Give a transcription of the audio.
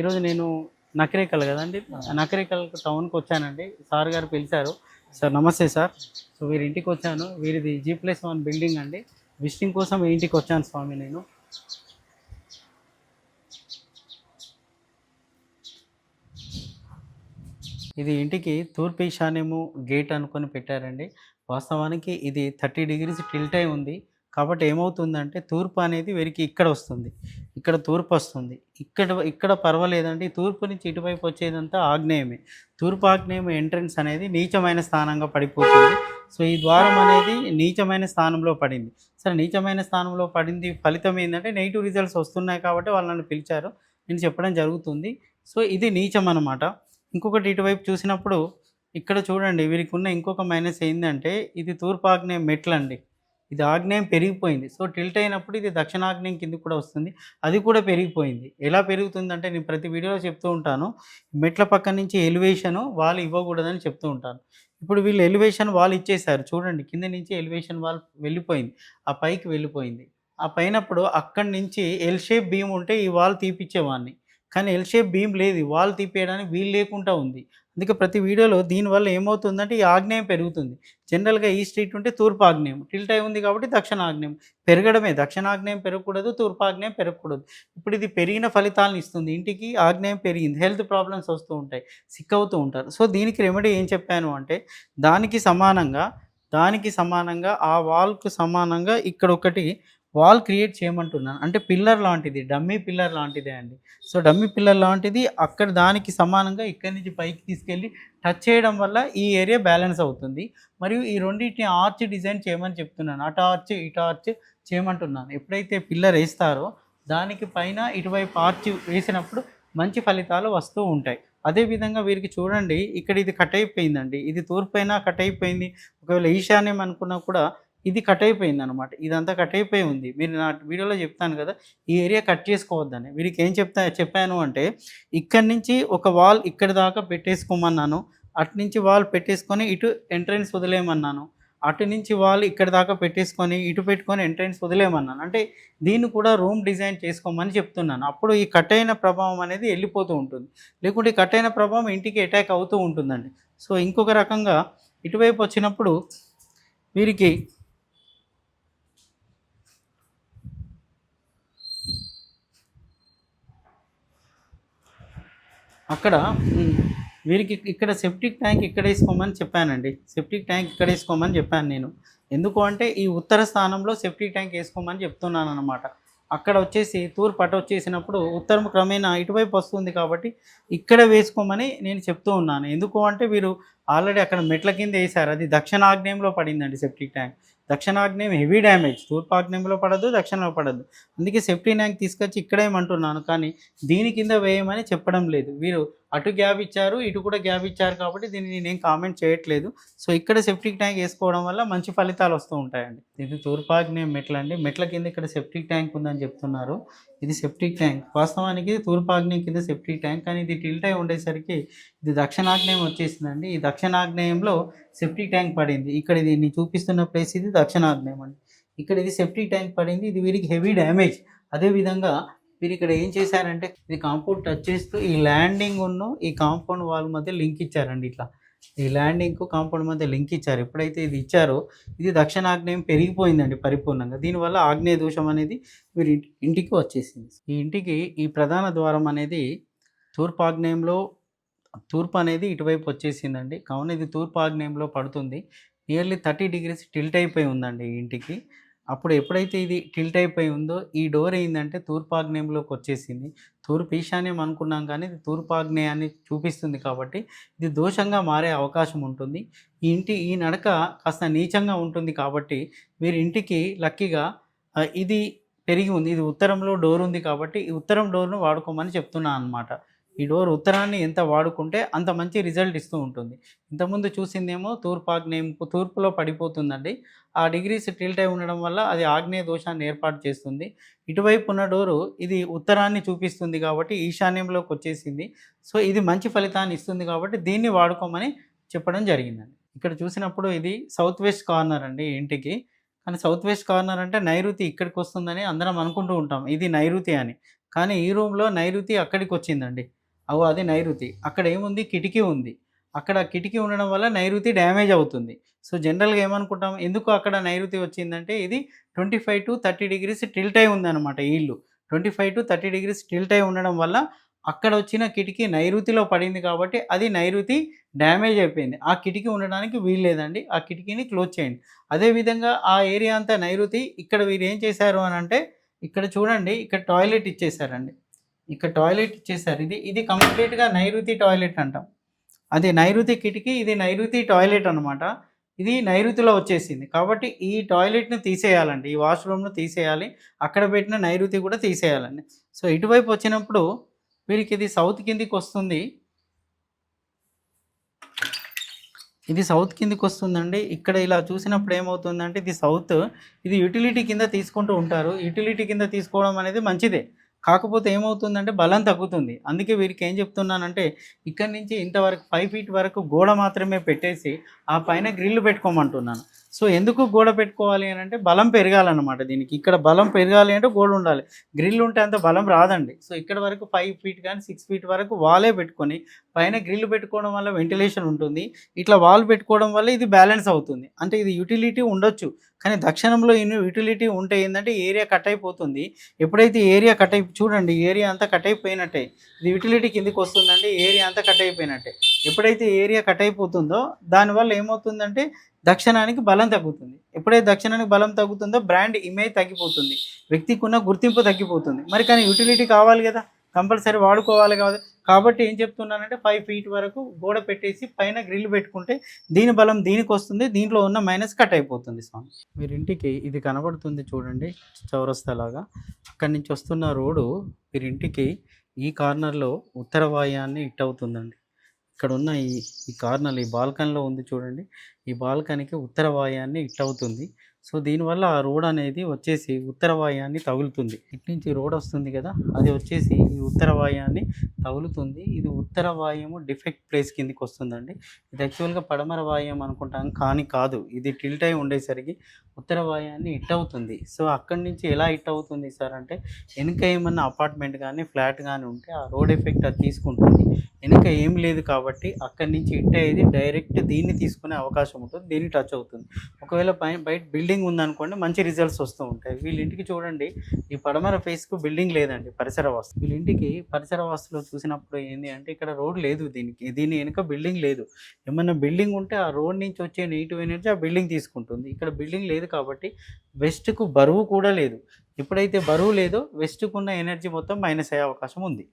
ఈరోజు నేను నకరేకల్ కదండి? నకరేకల్ టౌన్కి వచ్చానండి. సార్ గారు పిలిచారు. సార్ నమస్తే సార్. సో వీరి ఇంటికి వచ్చాను. వీరిది జీ ప్లస్ వన్ బిల్డింగ్ అండి. విజిటింగ్ కోసం ఈ ఇంటికి వచ్చాను స్వామి నేను. ఇది ఇంటికి తూర్పు ఈశాన్యము గేట్ అనుకొని పెట్టారండి. వాస్తవానికి ఇది థర్టీ డిగ్రీస్ టిల్ట్ అయి ఉంది. కాబట్టి ఏమవుతుందంటే తూర్పు అనేది వీరికి ఇక్కడ వస్తుంది. ఇక్కడ తూర్పు వస్తుంది. ఇక్కడ ఇక్కడ పర్వాలేదండి. తూర్పు నుంచి ఇటువైపు వచ్చేదంతా ఆగ్నేయమే. తూర్పు ఆగ్నేయం ఎంట్రన్స్ అనేది నీచమైన స్థానంగా పడిపోతుంది. సో ఈ ద్వారం అనేది నీచమైన స్థానంలో పడింది. సరే నీచమైన స్థానంలో పడింది ఫలితం ఏంటంటే నెగిటివ్ రిజల్ట్స్ వస్తున్నాయి కాబట్టి వాళ్ళని నన్ను పిలిచారు. నేను చెప్పడం జరుగుతుంది. సో ఇది నీచం అనమాట ఇంకొకటి ఇటువైపు చూసినప్పుడు ఇక్కడ చూడండి వీరికి ఉన్న ఇంకొక మైనస్ ఏంటంటే ఇది తూర్పు ఆగ్నేయం మెట్లు అండి ఇది ఆగ్నేయం పెరిగిపోయింది. సో టిల్ట్ అయినప్పుడు ఇది దక్షిణాగ్నేయం కింద కూడా వస్తుంది. అది కూడా పెరిగిపోయింది. ఎలా పెరుగుతుందంటే నేను ప్రతి వీడియోలో చెప్తూ ఉంటాను. మెట్ల పక్క నుంచి ఎలివేషను వాళ్ళు ఇవ్వకూడదని చెప్తూ ఉంటాను. ఇప్పుడు వీళ్ళు ఎలివేషన్ వాళ్ళు ఇచ్చేసారు చూడండి కింద నుంచి ఎలివేషన్ వాల్ వెళ్ళిపోయింది. ఆ పైకి వెళ్ళిపోయింది. ఆ పైనప్పుడు అక్కడి నుంచి ఎల్ షేప్ బీమ్ ఉంటే ఈ వాల్ తీపిచ్చేవాడిని. కానీ ఎల్ షేప్ బీమ్ లేదు. వాల్ తీపేయడానికి వీలు లేకుండా ఉంది. అందుకే ప్రతి వీడియోలో దీనివల్ల ఏమవుతుందంటే ఈ ఆగ్నేయం పెరుగుతుంది. జనరల్గా ఈ స్ట్రీట్ ఉంటే తూర్పు ఆగ్నేయం టిల్ట్ అయి ఉంది కాబట్టి దక్షిణ ఆగ్నేయం. పెరగడమే దక్షిణ ఆగ్నేయం పెరగకూడదు తూర్పు ఆగ్నేయం పెరగకూడదు. ఇప్పుడు ఇది పెరిగిన ఫలితాలను ఇస్తుంది. ఇంటికి ఆగ్నేయం పెరిగింది హెల్త్ ప్రాబ్లమ్స్ వస్తూ ఉంటాయి సిక్ అవుతూ ఉంటారు. సో దీనికి రెమెడీ ఏం చెప్పాను అంటే దానికి సమానంగా దానికి సమానంగా ఆ వాల్కు సమానంగా ఇక్కడ ఒకటి వాల్ క్రియేట్ చేయమంటున్నాను అంటే పిల్లర్ లాంటిది డమ్మీ పిల్లర్ లాంటిదే అండి. సో డమ్మీ పిల్లర్ లాంటిది అక్కడ దానికి సమానంగా ఇక్కడి నుంచి పైకి తీసుకెళ్ళి టచ్ చేయడం వల్ల ఈ ఏరియా బ్యాలెన్స్ అవుతుంది. మరియు ఈ రెండింటిని ఆర్చ్ డిజైన్ చేయమని చెప్తున్నాను. అటు ఆర్చ్ ఇటు ఆర్చ్ చేయమంటున్నాను. ఎప్పుడైతే పిల్లర్ వేస్తారో దానికి పైన ఇటువైపు ఆర్చ్ వేసినప్పుడు మంచి ఫలితాలు వస్తూ ఉంటాయి. అదేవిధంగా వీరికి చూడండి ఇక్కడ ఇది కట్ అయిపోయిందండి. ఇది తూర్పైన కట్ అయిపోయింది. ఒకవేళ ఈశాన్యం అనుకున్నా కూడా ఇది కట్ అయిపోయింది అనమాట ఇదంతా కట్ అయిపోయి ఉంది. మీరు నా వీడియోలో చెప్తాను కదా ఈ ఏరియా కట్ చేసుకోవద్దని. వీరికి ఏం చెప్తా చెప్పాను అంటే ఇక్కడి నుంచి ఒక వాల్ ఇక్కడి దాకా పెట్టేసుకోమన్నాను. అటు నుంచి వాల్ పెట్టేసుకొని ఇటు ఎంట్రన్స్ వదిలేయమన్నాను. అటు నుంచి వాల్ ఇక్కడ దాకా పెట్టేసుకొని ఇటు పెట్టుకొని ఎంట్రన్స్ వదిలేయమన్నాను. అంటే దీన్ని కూడా రూమ్ డిజైన్ చేసుకోమని చెప్తున్నాను. అప్పుడు ఈ కట్ అయిన ప్రభావం అనేది వెళ్ళిపోతూ ఉంటుంది. లేకుంటే ఈ కట్ అయిన ప్రభావం ఇంటికి అటాక్ అవుతూ ఉంటుందండి. సో ఇంకొక రకంగా ఇటువైపు వచ్చినప్పుడు వీరికి అక్కడ వీరికి ఇక్కడ సెప్టిక్ ట్యాంక్ ఇక్కడ వేసుకోమని చెప్పానండి. సెప్టిక్ ట్యాంక్ ఇక్కడ వేసుకోమని చెప్పాను నేను. ఎందుకు అంటే ఈ ఉత్తర స్థానంలో సెప్టిక్ ట్యాంక్ వేసుకోమని చెప్తున్నాను అనమాట అక్కడ వచ్చేసి తూర్పు అటు వచ్చేసినప్పుడు ఉత్తరం క్రమేణా ఇటువైపు వస్తుంది కాబట్టి ఇక్కడ వేసుకోమని నేను చెప్తూ ఉన్నాను. ఎందుకు అంటే వీరు ఆల్రెడీ అక్కడ మెట్ల కింద వేశారు. అది దక్షిణాగ్నేయంలో పడిందండి సెప్టిక్ ట్యాంక్ దక్షిణాగ్నేయం హెవీ డ్యామేజ్. తూర్పాగ్నేయంలో పడదు దక్షిణంలో పడదు. అందుకే సేఫ్టీ ట్యాంక్ తీసుకొచ్చి ఇక్కడేమంటున్నాను కానీ దీని కింద వేయమని చెప్పడం లేదు. వీరు అటు గ్యాప్ ఇచ్చారు ఇటు కూడా గ్యాప్ ఇచ్చారు కాబట్టి దీన్ని నేనేం కామెంట్ చేయట్లేదు. సో ఇక్కడ సెప్టిక్ ట్యాంక్ వేసుకోవడం వల్ల మంచి ఫలితాలు వస్తూ ఉంటాయండి. ఇది తూర్పాగ్నేయం మెట్ల అండి మెట్ల కింద ఇక్కడ సెప్టిక్ ట్యాంక్ ఉందని చెప్తున్నారు. ఇది సెప్టిక్ ట్యాంక్ వాస్తవానికి ఇది తూర్పాగ్నేయం కింద సెప్టిక్ ట్యాంక్ కానీ ఇది టిల్ట్ అయి ఉండేసరికి ఇది దక్షిణాగ్నేయం వచ్చేసిందండి. ఈ దక్షిణాగ్నేయంలో సెప్టిక్ ట్యాంక్ పడింది. ఇక్కడ ఇది నేను చూపిస్తున్న ప్లేస్ ఇది దక్షిణాగ్నేయం అండి. ఇక్కడ ఇది సెప్టిక్ ట్యాంక్ పడింది. ఇది వీరికి హెవీ డ్యామేజ్ అదేవిధంగా మీరు ఇక్కడ ఏం చేశారంటే ఇది కాంపౌండ్ టచ్ చేస్తూ ఈ ల్యాండింగ్ ఉన్న ఈ కాంపౌండ్ వాల్ మధ్య లింక్ ఇచ్చారండి ఇట్లా. ఈ ల్యాండింగ్కు కాంపౌండ్ మధ్య లింక్ ఇచ్చారు. ఎప్పుడైతే ఇది ఇచ్చారో ఇది దక్షిణాగ్నేయం పెరిగిపోయిందండి పరిపూర్ణంగా. దీనివల్ల ఆగ్నేయ దోషం అనేది మీరు ఇంటికి వచ్చేసింది. ఈ ఇంటికి ఈ ప్రధాన ద్వారం అనేది తూర్పు ఆగ్నేయంలో తూర్పు అనేది ఇటువైపు వచ్చేసిందండి. కావున ఇది తూర్పు ఆగ్నేయంలో పడుతుంది. నియర్లీ థర్టీ డిగ్రీస్ టిల్ట్ అయిపోయి ఉందండి ఈ ఇంటికి. అప్పుడు ఎప్పుడైతే ఇది టిల్ట్ అయిపోయి ఉందో ఈ డోర్ ఏంటంటే తూర్పు ఆగ్నేయంలోకి వచ్చేసింది. తూర్పు ఈశాన్యం అనుకున్నాం కానీ ఇది తూర్పు ఆగ్నేయాన్ని చూపిస్తుంది కాబట్టి ఇది దోషంగా మారే అవకాశం ఉంటుంది. ఈ ఇంటి ఈ నడక కాస్త నీచంగా ఉంటుంది కాబట్టి మీరు ఇంటికి లక్కీగా ఇది పెరిగి ఉంది. ఇది ఉత్తరంలో డోర్ ఉంది కాబట్టి ఈ ఉత్తరం డోర్ను వాడుకోమని చెప్తున్నాను అనమాట ఈ డోర్ ఉత్తరాన్ని ఎంత వాడుకుంటే అంత మంచి రిజల్ట్ ఇస్తూ ఉంటుంది. ఇంతకుముందు చూసిందేమో తూర్పు ఆగ్నేయం తూర్పులో పడిపోతుందండి. ఆ డిగ్రీస్ టిల్ట్ అయి ఉండడం వల్ల అది ఆగ్నేయ దోషాన్ని ఏర్పాటు చేస్తుంది. ఇటువైపు ఉన్న డోరు ఇది ఉత్తరాన్ని చూపిస్తుంది కాబట్టి ఈశాన్యంలోకి వచ్చేసింది. సో ఇది మంచి ఫలితాన్ని ఇస్తుంది కాబట్టి దీన్ని వాడుకోమని చెప్పడం జరిగిందండి. ఇక్కడ చూసినప్పుడు ఇది సౌత్ వెస్ట్ కార్నర్ అండి ఇంటికి. కానీ సౌత్ వెస్ట్ కార్నర్ అంటే నైరుతి ఇక్కడికి వస్తుందని అందరం అనుకుంటూ ఉంటాం. ఇది నైరుతి అని. కానీ ఈ రూమ్లో నైరుతి అక్కడికి వచ్చిందండి. అవు అది నైరుతి. అక్కడ ఏముంది? కిటికీ ఉంది. అక్కడ కిటికీ ఉండడం వల్ల నైరుతి డ్యామేజ్ అవుతుంది. సో జనరల్గా ఏమనుకుంటాం? ఎందుకు అక్కడ నైరుతి వచ్చిందంటే ఇది twenty five to thirty degrees tilt అయి ఉందన్నమాట ఈ ఇల్లు. Twenty five to thirty degrees tilt అయి ఉండడం వల్ల అక్కడ వచ్చిన కిటికీ నైరుతిలో పడింది కాబట్టి అది నైరుతి డ్యామేజ్ అయిపోయింది. ఆ కిటికీ ఉండడానికి వీలు లేదండి. ఆ కిటికీని క్లోజ్ చేయండి. అదేవిధంగా ఆ ఏరియా అంతా నైరుతి. ఇక్కడ వీరు ఏం చేశారు అని అంటే ఇక్కడ చూడండి ఇక్కడ టాయిలెట్ ఇచ్చేసారండి ఇక్కడ టాయిలెట్ ఇచ్చేసారు ఇది ఇది కంప్లీట్గా నైరుతి టాయిలెట్ అంటాం. అది నైరుతి కిటికీ ఇది నైరుతి టాయిలెట్ అనమాట ఇది నైరుతిలో వచ్చేసింది. కాబట్టి ఈ టాయిలెట్ని తీసేయాలండి. ఈ వాష్రూమ్ను తీసేయాలి. అక్కడ పెట్టిన నైరుతి కూడా తీసేయాలండి. సో ఇటువైపు వచ్చినప్పుడు వీరికి ఇది సౌత్ కిందికి వస్తుంది. ఇది సౌత్ కిందికి వస్తుందండి. ఇక్కడ ఇలా చూసినప్పుడు ఏమవుతుందంటే ఇది సౌత్ ఇది యూటిలిటీ కింద తీసుకుంటూ ఉంటారు. యూటిలిటీ కింద తీసుకోవడం అనేది మంచిదే. కాకపోతే ఏమవుతుందంటే బలం తగ్గుతుంది. అందుకే వీరికి ఏం చెప్తున్నానంటే ఇక్కడి నుంచి ఇంతవరకు ఫైవ్ ఫీట్ వరకు గోడ మాత్రమే పెట్టేసి ఆ పైన గ్రిల్ పెట్టుకోమంటున్నాను. సో ఎందుకు గోడ పెట్టుకోవాలి అని అంటే బలం పెరగాలన్నమాట దీనికి. ఇక్కడ బలం పెరగాలి అంటే గోడ ఉండాలి. గ్రిల్ ఉంటే అంత బలం రాదండి. సో ఇక్కడ వరకు ఫైవ్ ఫీట్ కానీ సిక్స్ ఫీట్ వరకు వాలే పెట్టుకొని పైన గ్రిల్ పెట్టుకోవడం వల్ల వెంటిలేషన్ ఉంటుంది. ఇట్లా వాల్ పెట్టుకోవడం వల్ల ఇది బ్యాలెన్స్ అవుతుంది. అంటే ఇది యూటిలిటీ ఉండొచ్చు. కానీ దక్షిణంలో యూటిలిటీ ఉంటే ఏంటంటే ఏరియా కట్ అయిపోతుంది. ఎప్పుడైతే ఏరియా కట్ అయి చూడండి ఏరియా అంతా కట్ అయిపోయినట్టే. ఇది యూటిలిటీ కిందికి వస్తుందండి ఏరియా అంతా కట్ అయిపోయినట్టే. ఎప్పుడైతే ఏరియా కట్ అయిపోతుందో దానివల్ల ఏమవుతుందంటే దక్షిణానికి బలం తగ్గుతుంది. ఎప్పుడైతే దక్షిణానికి బలం తగ్గుతుందో బ్రాండ్ ఇమేజ్ తగ్గిపోతుంది. వ్యక్తికి ఉన్న గుర్తింపు తగ్గిపోతుంది. మరి కానీ యూటిలిటీ కావాలి కదా. కంపల్సరీ వాడుకోవాలి కాదు. కాబట్టి ఏం చెప్తున్నానంటే ఫైవ్ ఫీట్ వరకు గోడ పెట్టేసి పైన గ్రిల్ పెట్టుకుంటే దీని బలం దీనికి వస్తుంది. దీంట్లో ఉన్న మైనస్ కట్ అయిపోతుంది స్వామి. మీరు ఇంటికి ఇది కనబడుతుంది చూడండి చౌరస్తాలాగా. అక్కడి నుంచి వస్తున్న రోడ్డు మీరు ఇంటికి ఈ కార్నర్లో ఉత్తర వాయాన్ని ఇట్ అవుతుందండి. ఇక్కడ ఉన్న ఈ ఈ కార్నర్ ఈ బాల్కనీలో ఉంది చూడండి. ఈ బాల్కనీకి ఉత్తర వాయాన్ని ఇట్ అవుతుంది సో దీనివల్ల ఆ రోడ్ అనేది వచ్చేసి ఉత్తరవాయాన్ని తగులుతుంది. ఇటు నుంచి రోడ్ వస్తుంది కదా అది వచ్చేసి ఈ ఉత్తరవాయాన్ని తగులుతుంది. ఇది ఉత్తరవాయము డిఫెక్ట్ ప్లేస్ కిందకి వస్తుందండి. ఇది యాక్చువల్గా పడమర వాయం అనుకుంటాం కానీ కాదు. ఇది టిల్ట్ అయి ఉండేసరికి ఉత్తరవాయాన్ని హిట్ అవుతుంది. సో అక్కడి నుంచి ఎలా హిట్ అవుతుంది సార్ అంటే వెనుక ఏమన్నా అపార్ట్మెంట్ కానీ ఫ్లాట్ కానీ ఉంటే ఆ రోడ్ ఎఫెక్ట్ అది తీసుకుంటుంది. వెనుక ఏం లేదు కాబట్టి అక్కడి నుంచి హిట్ అయ్యేది డైరెక్ట్ దీన్ని తీసుకునే అవకాశం ఉంటుంది. దీన్ని టచ్ అవుతుంది. ఒకవేళ బయట బిల్డింగ్ ఉందనుకోండి మంచి రిజల్ట్స్ వస్తూ ఉంటాయి. వీళ్ళ ఇంటికి చూడండి ఈ పడమర ఫేస్కు బిల్డింగ్ లేదండి పరిసర వాస్తు. వీళ్ళ ఇంటికి పరిసర వాస్తులో చూసినప్పుడు ఏంది అంటే ఇక్కడ రోడ్ లేదు దీనికి దీని వెనుక బిల్డింగ్ లేదు. ఏమైనా బిల్డింగ్ ఉంటే ఆ రోడ్ నుంచి వచ్చే నెగిటివ్ ఎనర్జీ ఆ బిల్డింగ్ తీసుకుంటుంది. ఇక్కడ బిల్డింగ్ లేదు కాబట్టి వెస్ట్కు బరువు కూడా లేదు. ఎప్పుడైతే బరువు లేదో వెస్ట్కు ఉన్న ఎనర్జీ మొత్తం మైనస్ అయ్యే అవకాశం ఉంది.